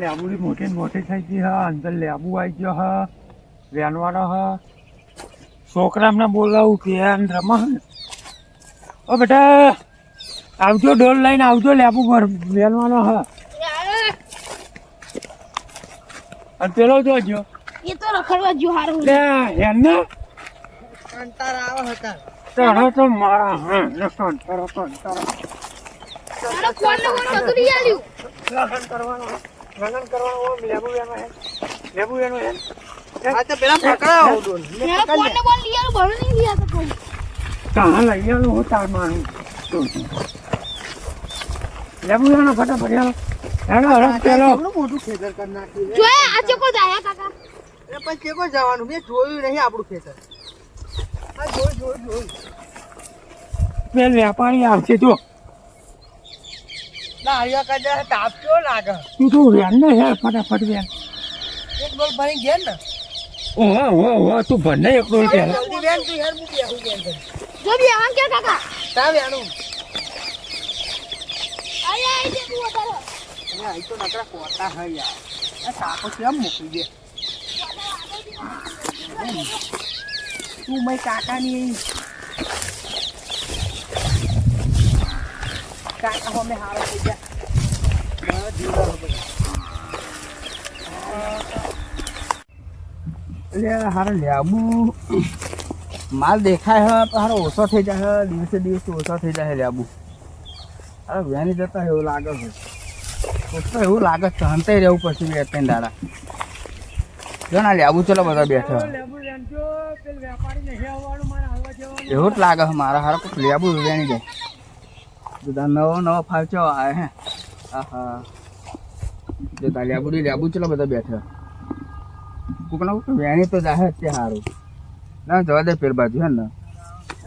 લેબુડી મોટી મોટી થઈ ગઈ હ અંદર લેબુ આવી ગયો હા વેનવાનો હ. છોકરામને બોલાવું કે અંદર ઓ બેટા આવજો ડોલ લઈને આવજો લેબુ પર વેનવાનો હ. અને પેલો જોજો એ તો રખડવા જો હારું. લે આવે હતા તો મારા હા ફોન ને ફોન આલ્યું. કરવાનો. લગન કરવાનું હોય, લેબુ વેનો હે. લેબુ વેનો હે? આ તો પેલા પકડાવો. મેં નહીં કોઈ. લઈ હું તાર મારું. લેબુ વેનો ફટાફટ પેલો મોટું ખેતર કરી નાખી જો આ ચકો જાયા કાકા. એ પછી ચેકો જવાનું? મેં જોયું નહીં આપણું ખેતર. આ જોયું જોયું જોયું. પેલ વેપારી આવશે જો ના અહીંયા તાપ કેવો લાગે? તું તું વેન ને યાર ફટાફટ વેન. એક ડોલ ભરી ગયા ને. ઓહો ઓહો ઓહો તું ભરને એક ડોલ પહેલા જલ્દી વેન તું હેર મૂકી આવું વેન જો બી આવા કે કાકા? તા વેનું આયા આઈ દે તું વધારો અહીંયા અહીં તો નકરા કોટા હે યાર. આ તાપો કેમ મૂકી દે? તું મય કાકાની કાકા હમે લેબુ માલ દેખાય હે તો હારો ઓછો થઈ જાય દિવસે દિવસે ઓછો થઈ જાય લેબુ અરે વેની જતા એવું લાગે છે ઓછો એવું લાગે છે હંતે રહેવું પછી બે ત્રણ દાડા જણા લેબુ ચલો બધા બેઠા એવું જ લાગે મારા હારો કોઈક લેબુ વેણી જાય. બધા નવો નવો ફાવચો આવે હે. આહા. જો તા લેબુ લેબુ ચલો બધા બેઠા? કોક ના કોક વેણી તો જાહે તે હારું. ના જવા દે પેર બાજુ હે ને?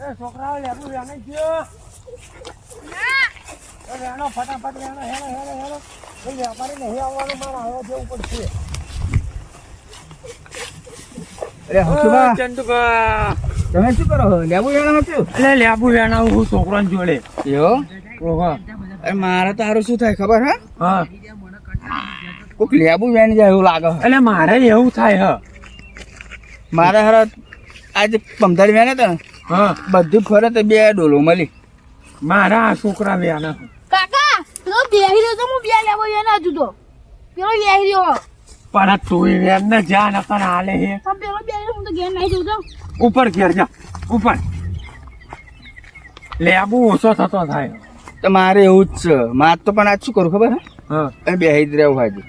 એ છોકરાઓ લેબુ વેને ગયો. એ વેનો ફટાફટ વેણો હેલો હેલો હેલો પેલ વેપારી નહીં આવવાનું મારે હાલવા જવું પડશે. અરે હસુબા ચંદુભા. તમે શું કરો લેબુ વેણો છું? એટલે લેબુ વેણા હું છોકરાને જોડે. એવો? ઓહો. અરે મારે તો હારું શું થાય ખબર હે? હા. કોક લેબુ બેન જાય એવું લાગે. એટલે મારે એવું થાય હ. મારે હર આજે પંદર વેને તો ને હા. બધું ફરે તો બે ડોલો મળી. મારા આ છોકરા વેના કાકા પેલો બેહી રહ્યો તો હું બે લેવો એને હજુ તો પેલો બેહી રહ્યો. પણ તું વેન ને જા ન પણ હાલે હે. પેલો બેહી હું તો ઘેર નહીં જઉં તો. ઉપર ઘેર જા ઉપર. લેબુ ઓછો થતો થાય. તો મારે એવું જ છે. માર તો પણ આજ શું કરું ખબર હે? હા. એ બે જ રહેવું હાજી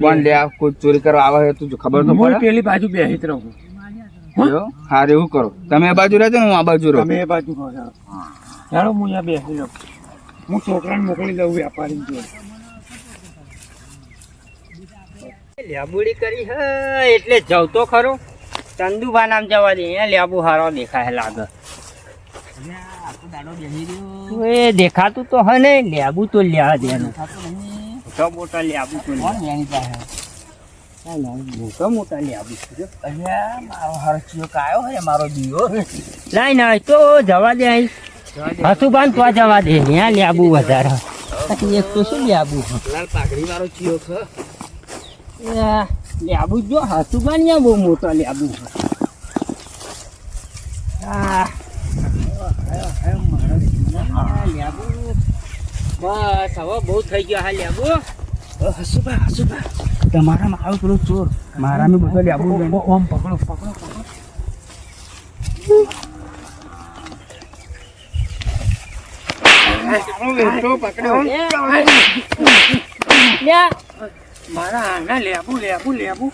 કોણ લે કોઈ ચોરી કરવા આવે છે તું ખબર તો હું પડે. પેલી બાજુ બે હિત રહું હારે એવું કરો. તમે આ બાજુ રહેજો ને હું આ બાજુ રહું. તમે એ બાજુ રહો ચાલો હું અહીંયા બેસી લઉં હું છોકરાને મોકલી દઉં વેપારી જોડે. લેબુડી કરી હે એટલે જવ તો ખરો. ચંદુભા નામ જવા દે અહીંયા લેબુ હારો દેખાય લાગે. એ દેખાતું તો હે ને લેબુ તો લ્યા દેનું મોટા મોટા લેબુ તો મોટા મોટા લેબુ મારો હારો ચિયો કાયો હે મારો દીવો લાઈ ના તો જવા દે અહીં. હસુભાન તો જવા દે. ત્યાં લેબુ વધારે. એક તો શું લેબુ? લાલ પાઘડી વાળો ચિયો છે. લેબુ જો હસુબાન ત્યાં બહુ મોટો લેબુ આ લેબુ બસ હવે બહુ થઈ ગયો હા લેબુ હસુબા હસુબા તમારામાં આવ્યો પેલો ચોર મારામાં બધો લેબુ. ઓમ પકડો પકડો પકડો લ્યા મારા આના લેબુ લેબુ લેબુ.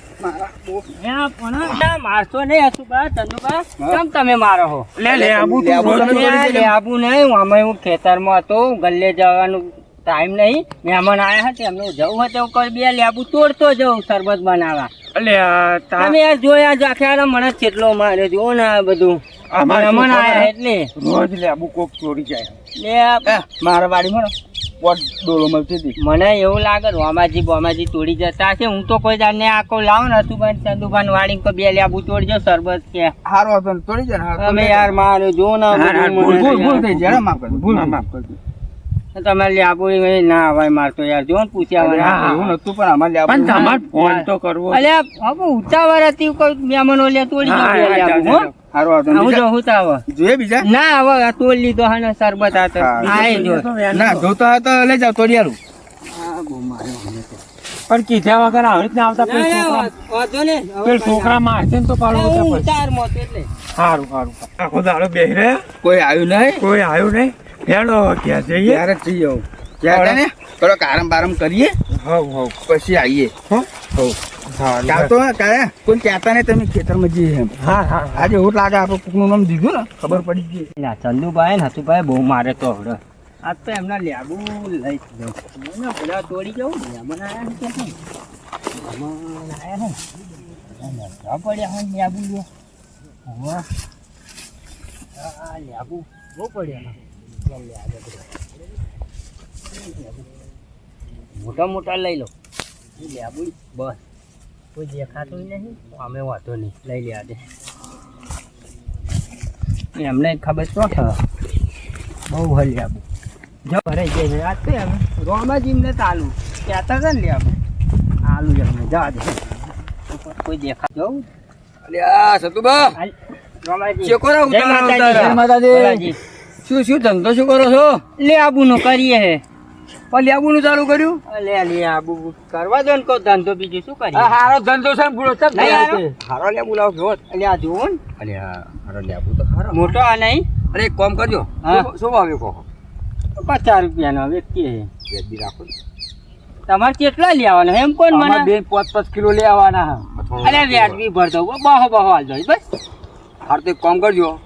લ્યા પણ. ના મારશો નહીં હસુભા ચંદુભા કેમ તમે મારો હો? લે લેબુ લેબુ રોજ તમે રોજ લ્યા, લેબુ નહીં. અમે હું ખેતરમાં હતો ગલ્લે જવાનું ટાઈમ નહીં. મહેમાન આવ્યા હતા એમને જવું હતું કોઈ બે લેબુ તોડતો જવું શરબત બનાવવા. એટલે આ તમે યાર જોયા જો આખા મને કેટલો માર્યો જો ને આ બધું. અમારે મહેમાન આવ્યા એટલે. રોજ લેબુ કોક ચોરી જાય. લે મારા વાડીમાં ને પોટ ડોલો મળતી હતી. મને એવું લાગે રોમાજી બોમાજી તોડી જતા છે હું તો કોઈ જાણને આખો લાવો ને હસુભાઈ ચંદુભાઈ વાળી કોઈ બે લેબુ તોડજો સરબત કે હારો હતો તોડી જાય તમે યાર મારે જો ને ભૂલ, ભૂલ ભૂલ થઈ જાય માફ કરજો ભૂલ માફ કરજો. તમે લેબુ ના અવાય મારતો યાર જો ને પૂછ્યા. એવું નતું પણ અમારે લેબુ પણ તમારે ફોન તો કરવો અલ્યા હવે ઉતાવળ હતી કોઈ મહેમાનો લે તોડી હા, હા, જાઓ, હો. આવું બીજા- જો ઉતાવળ. જોઈએ બીજા? ના હવે આ તોલ લીધો હા ને શરબત આ તો. હા. જો. ના જોતો હોય તો લઈ જાવ તોડી આલું પણ કીધા વગર આવી રીતના આવતા પેલ ના, છોકરા પેલ મારશે ને તો હું. સારું સારું આખો દાડો બેહી રહ્યા? કોઈ આવ્યું નહીં? કોઈ આવ્યું નહીં? હેડો ક્યાં જઈએ? ક્યારે જઈએ? જઈ આવું ને? થોડોક આરામ બારામ કરીએ. હવ હવ. પછી આવીએ. હો? તો કાલે કોઈ કહેતા નહીં તમે ખેતરમાં જઈએ એમ. હા હા આજે એવું લાગે આપણે કોકનું નામ દીધું ને ખબર પડી ગઈ. ના, ચંદુભાઈ ને હતુભાઈ બહુ મારે તો હવે. આજ તો એમના લેબુ લઈ જ લઉં. મને બધા તોડી જવું મહેમાન આયા ને કે મહેમાન પડ્યા હોય લેબુ લે. હોવે. આ લેબુ બહુ પડ્યા. મોટા મોટા લઈ લો. લેબુ બસ. કોઈ દેખાતું નહીં. અમે વાંધો નહીં. લઈ લે દે એમને ખબર શું થયો બહુ હલી આબુ જો જાય જઈને રાત તો એમ. રોમાજીમને ચાલુ. કહેતા હતા ને આબુ આલુ એમને. જા દે કોઈ દેખા જવું અરે આ સતુબા રોમાજી. શું શું ધંધો શું કરો છો? લે આબુનું કરીએ હે. પણ લેબુનું ચાલુ કર્યું? લે લે આબુ કરવા દો ને કહો ધંધો બીજું શું કરીએ? હારો ધંધો છે નહીં હારો? હારો લેબુ લાવો જોવો એટલે આ જુઓ ને. અરે હારો લેબુ તો હારો. મોટો આ નહીં. અરે એક કામ કરજો. હા. શું- ભાવ્યો કહો? પચાસ રૂપિયાનો વ્યક્તિ વેચી રાખો તમારે કેટલા લેવાના એમ કોણ મને? બે પાંચ પાંચ કિલો લેવાના હા અરે વ્યાજબી ભરતો બહો બહો હાલ દો. બસ. હાર તો એક કામ કરજો.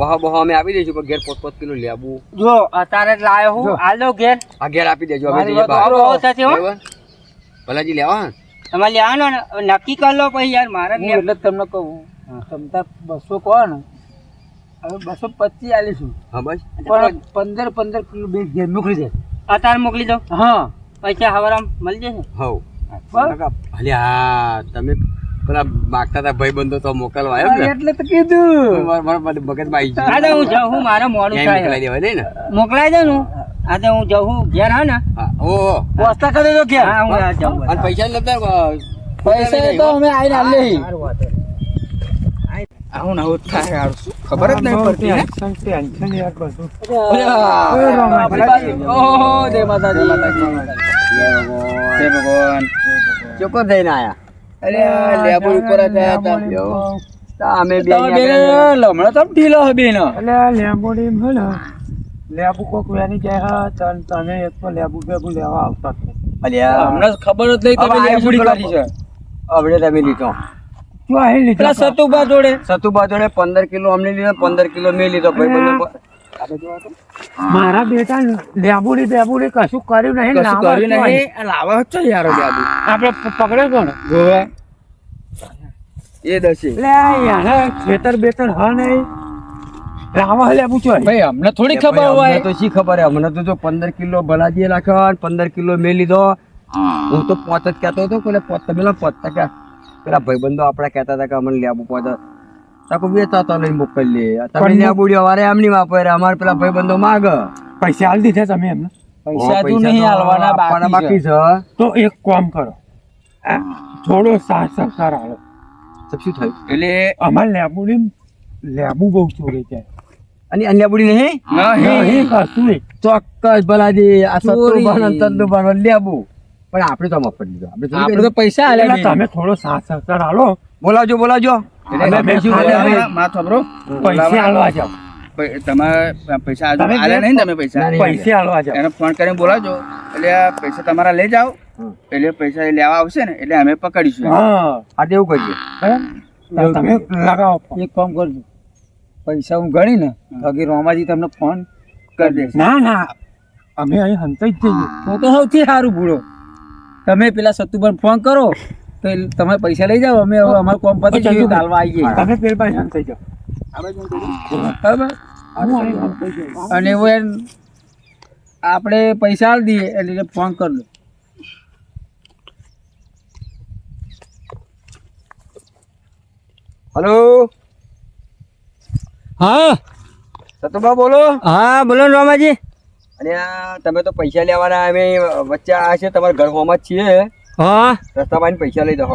બહા બહો અમે આપી દઈશું પણ ઘેર પોત પોત કિલો લેબુ. જો. અત્યારે જ લાયો હું. આલો ઘેર. આ ઘેર આપી દેજો અમે જઈએ બહાર. ભલાજી લેવા? હા? તમારે લેવાનો ને નક્કી કરી લો પછી યાર મારે એટલે તમને કહું. તમતા બસો કહો ને. હવે બસો પચીસ આલીશું. હા બસ. પણ પંદર પંદર કિલો બે ઘેર મોકલી દે. અત્યારે મોકલી દો હા. પૈસા હવારામ મળી જશે. હવ. બરાબર. હા તમે પેલા માગતા હતા ભાઈ બંધો તો મોકલવા આવ્યો એટલે તો કીધું. મારા- મગજમાં આવી ગયું. હું જાઉં હું મારે મોડું મોકલાઈ દેવાય નહીં ને? મોકલાઈ દઉં ને હા. હું જાઉં હું ઘેર હા ને? હા ઓહો પોસ્તા કરી દેજો ઘેર. હા હું જાઉં. અને પૈસા લેતા પૈસા તો અમે આઈને આલે આવું ને થાય યાર ખબર જ નહીં પડતી ટેન્શન ટેન્શન યાર બધું. અરે હા. એ રામાજી. બાજુ. ઓહો, જય માતાજી. જય ભગવાન. ચોક્કસ થઈને આયા. અરે ઉપર હતા. અમે બે લમણો તો ઢીલો હે બેનો એટલે લેબોડી એમ લેબુ કોક વેની જાય હા તન તમે એક તો લેબુ બેબુ લેવા આવતા જ હમણાં ખબર જ નહીં તમે લેબુડી કરી છે. આપણે તમે લીધો. સતુબા જોડે. સતુબા જોડે પંદર કિલો અમને લીધો પંદર કિલો મેં લીધો. ભાઈ મારા બેટા લેબુડી બેબુડી કશું કર્યું નહીં કશું કર્યું નહીં. લાવા છો યાર લેબુ આપણે પ- પકડે કોણ? ગોવા. એ દસી. લે યાર ખેતર બેતર હ નહીં. છો ભાઈ અમને થોડી ખબર હોય. તો શી ખબર હે? અમને તો જો પંદર કિલો ભલાજી રાખ્યો પંદર કિલો મેં લીધો. હું. તો પોત જ કહેતો હતો પેલા પોત પેલા પોત કે પેલા ભાઈબંધો આપડા કહેતા હતા કે અમને લેબુ પોત તાકો વેચા તો નહીં મોકલી તમે પણ લેબુડી વારે આમ નહીં વાપરે અમાર પેલા ભાઈબંધો માગ. પૈસા આલી દીધા તમે એમને? પૈસા તું નહીં હાલવાના બાકી છે. તો એક કામ કરો. થોડો સાથ સહકાર આલો. તો શું થયું? એટલે અમારે લેબુડી લેબુ બહુ ચોરી છે. અને અન્ય બુડી નહીં. ચોક્કસ ભલાજી આ સતુભાન અને બન લેબુ. પણ આપણે તો મફત લીધો. આપણે તો પૈસા એટલે તમે થોડો સાથ સહકાર આલો. બોલાવજો બોલાવજો. પૈસા આલવા જાઓ. તમારા પૈસા તમે આલે બે- નહીં તમે પૈસા. ના, નહીં. પૈસા આલવા જાઓ. એને ફોન કરીને બોલાવજો. એટલે પૈસા તમારા લઈ જાઓ. એટલે પૈસા એ લેવા આવશે ને એટલે અમે પકડીશું હા. એવું કરીએ? તમે લગાવો. એક કામ કરજો. પૈસા હું ગણી ને બાકી રોમાજી તમને ફોન કરી દેશે ના ના. અમે અહીં હંતાઈ જ જઈએ. તો તો સૌથી સારું ભૂલો. તમે પેલા સતુભાઈ ફોન કરો. તો તમે પૈસા લઈ જાઓ અમે હવે અમારું કોમ પતી ગયું કાલવા આવી જઈએ તમે પેલ પાસે થઈ જાઓ. અને એવું એમ આપણે પૈસા આલી દઈએ એટલે ફોન કરી દો હલો? હા? સતુભા બોલો? હા બોલો ને રામાજી. અને આ તમે તો પૈસા લેવાના અમે વચ્ચે આ છે તમારા ઘર હોમાં જ છીએ. હા? રસ્તા પૈસા લઈ દો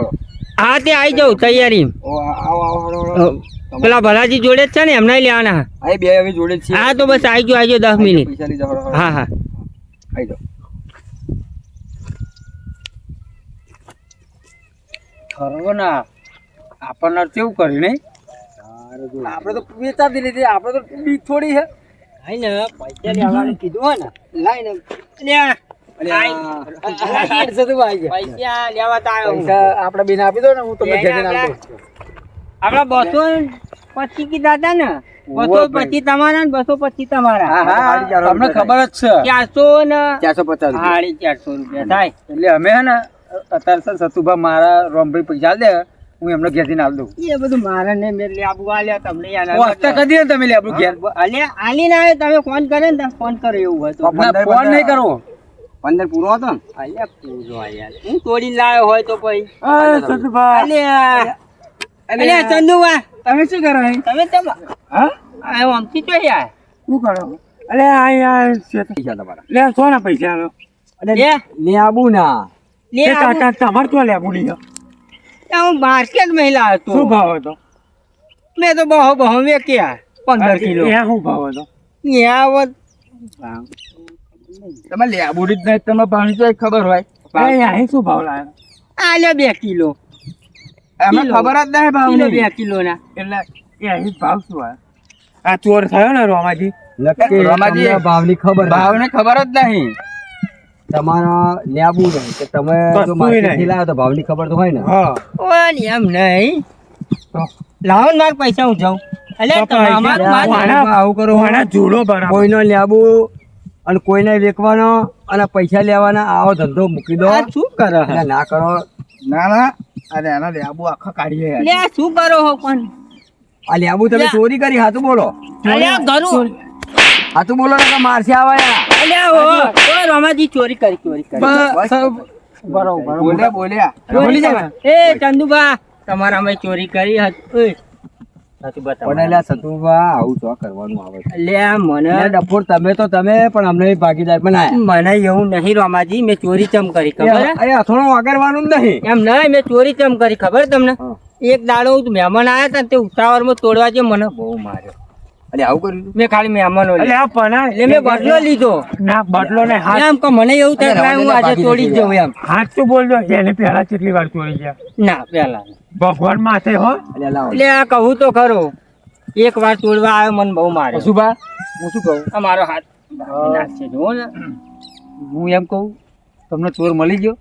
હા તે આવી જાઉં તૈયારી. ઓ આવો આવો હળો, હળો. પેલા ભલાજી જોડે જ છે ને એમને લેવાના. આ બે હવે જોડે જ છીએ હા તો બસ આવી ગયો આવી દસ મિનિટ. પૈસા લઈ હળો. હા હા. આવી જાઓ. ખરો ના આપણને કેવું કર્યું નહીં? આપણે તો વેચાતી લીધી આપણે તો બીક થોડી છે. ને પૈસા લેવાનું કીધું હોય ને લાઈને બેન આપી દો ને હું તમને. આપડા. બસો પચીસ કીધા હતા ને? બસો પચીસ તમારા ને બસો પચીસ તમારા. હા હા તમને ખબર જ છે. ચારસો ને ચારસો પચાસ સાડી ચારસો રૂપિયા થાય. એટલે અમે હે ને અત્યારે સતુભા મારા રોમભાઈ પૈસા દે હું એમને ઘેર જઈને આલ દઉં. એ બધું મારે ને મેં લેબુ આલ્યા તમને યાર વાસ્તા કદી ને તમે લે આપણું ઘેર અલ્યા આલી ના આવે તમે ફોન કરે ને તમે ફોન કરો એવું હોય તો ફોન નહીં કરવો. પંદર પૂરો હતો ને? અલ્યા પૂરો યાર હું તોડીને લાવ્યો હોય તો પછી. અરે સતુભાઈ અલ્યા અલ્યા. ચંદુભા તમે શું કરો અહીં? તમે તમ હા? આ આમથી તો યાર શું કરો? અરે આ યાર છે પૈસા તમારા. લે સોના પૈસા આલો. લે. લે આબુ ના. લે. કાકા તમારે તો લે બોલી આ હું માર્કેટમાં લાવ્યો શું ભાવ હતો? મેં તો બહુ બહુ વેચ્યા. પંદર કિલો. એ શું ભાવ હતો? ત્યાં તમે લે બુડી જ નહીં તમને ભાવની તો ખબર હોય. અહીં શું ભાવ લાવ્યો? આલે બે કિલો. અમે ખબર જ નહીં ભાવ બે કિલો ના એટલે એ અહીં ભાવ શું આવ્યો આ ચોર થયો ને રોમાજી? રમાજી, ભાવની ખબર ભાવને ખબર જ નહીં. તમારા લેબુ નહીં કે તમે જો માર્કેટથી. લાવો તો ભાવની ખબર તો હોય ને? હા. ઓન એમ નહીં. લાવ લાવો ને મારા પૈસા હું જાઉં. એટલે તમારા લાવો. મારા- કરો. જુડો બરાબર કોઈનો લેબુ અને કોઈને વેચવાનો અને પૈસા લેવાના આવો ધંધો મૂકી દો. શું કરો ના કરો. ના ના. અરે એના લેબુ આખા કાઢીએ લે શું કરો હો પણ? આ લેબુ તમે ચોરી કરી હાથું બોલો. હાથું બોલો ને મારશે આવા અલે હો રમાજી ચોરી કરી ચોરી કરી. બસ, બરોબર બોલ્યા બોલ્યા. એ ચંદુભા. તમારા અમે ચોરી કરી હતી. પણ એટલે સતુભા આવું તો કરવાનું આવે છે. અલે મને ડફોર તમે તો તમે પણ અમને ભાગીદાર બનાયા મને એવું નહીં રમાજી મેં ચોરી ચમ કરી ખબર હે? એ વાગરવાનું જ નહીં. એમ નહીં મેં ચોરી ચમ કરી ખબર તમને? એક દાડો મહેમાન આવ્યા હતા તે ઉતાવળમાં તોડવા જે મને બહુ માર્યો. એટલે આવું કર્યું મેં ખાલી મહેમાનો એટલે આ પના એટલે મેં બદલો લીધો. ના બદલો ને હાથ એમ કે મને એવું થાય હું આજે તોડી જ જાઉં એમ. હાથ તો બોલજો? એને પહેલા કેટલી વાર તોડી ગયા ના પેલા ભગવાન માથે હો? એટલે આ કહું તો ખરો. એક વાર તોડવા આવ્યો મને બહુ માર્યો. પશુભા હું શું કહું? આ મારો હાથ. નાખશે જુઓ ને. હું એમ કહું તમને ચોર મળી ગયો?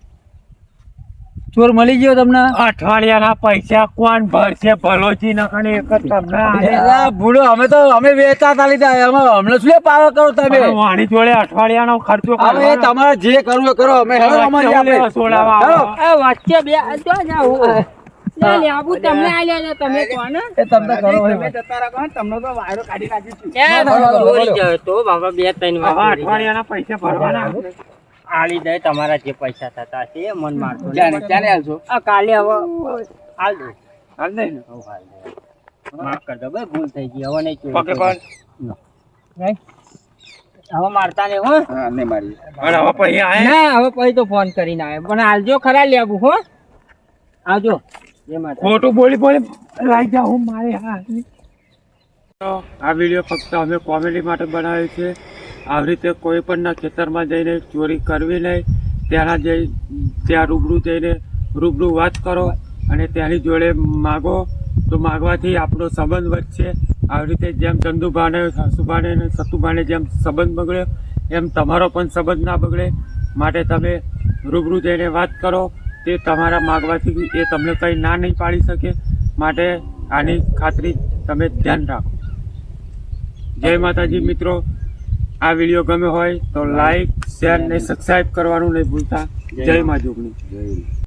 ચોર મળી ગયો તમને? અઠવાડિયાના પૈસા કોણ ભરશે? ભલોજી નખણે એક જ તમને ભૂલો અમે તો અમે વેચાતા લીધા. અમે અમને શું પાવર કરો તમે? વાણી જોડે અઠવાડિયાનો ખર્ચો કરો કરવાનો. તમારે જે કરવું કરો. અમે હવે અમારી આપણે. વચ્ચે બે જો તમને આલ્યા ને તમે કોણ એ તમને કરો હોય. એ ચોરી તો બાબા બે ત્રણ હવે વાર ચોરી જાય. અઠવાડિયાના પૈસા ભરવાના આલી દે તમારા જે પૈસા થતા છે એ મન મારતો નહીં. ક્યારે ક્યારે આ કાલે હવે હાલ દો. હાલ દે ને. હાલ દો. માફ કર દો ભાઈ ભૂલ થઈ ગઈ. હવે નહીં? હવે મારતા નહીં હો. હા નહીં મારી અને હવે પછી આયા. ના હવે પછી તો ફોન કરીને આવે પણ હાલજો ખરા લેવું હો. આવજો. ખોટું બોલી બોલી લાઈ જાઉં હું મારે હા આ વીડિયો ફક્ત અમે કોમેડી માટે બનાવ્યો છે. આવી રીતે કોઈ પણના ખેતરમાં જઈને ચોરી કરવી નહીં. ત્યાં જઈ ત્યાં રૂબરૂ જઈને રૂબરૂ વાત કરો અને ત્યાંની જોડે માગો. તો માગવાથી આપણો સંબંધ વધશે. આવી રીતે જેમ ચંદુભાને હસુભાને અને સતુભાને જેમ સંબંધ બગડ્યો એમ તમારો પણ સંબંધ ના બગડે. માટે તમે રૂબરૂ જઈને વાત કરો. તે તમારા માગવાથી એ તમને કંઈ ના નહીં પાડી શકે. માટે આની ખાતરી તમે ધ્યાન રાખો. જય માતાજી મિત્રો. આ વીડિયો ગમ્યો હોય તો લાઈક શેર ને સબસ્ક્રાઈબ કરવાનું નહીં ભૂલતા. જય મા જોગણી.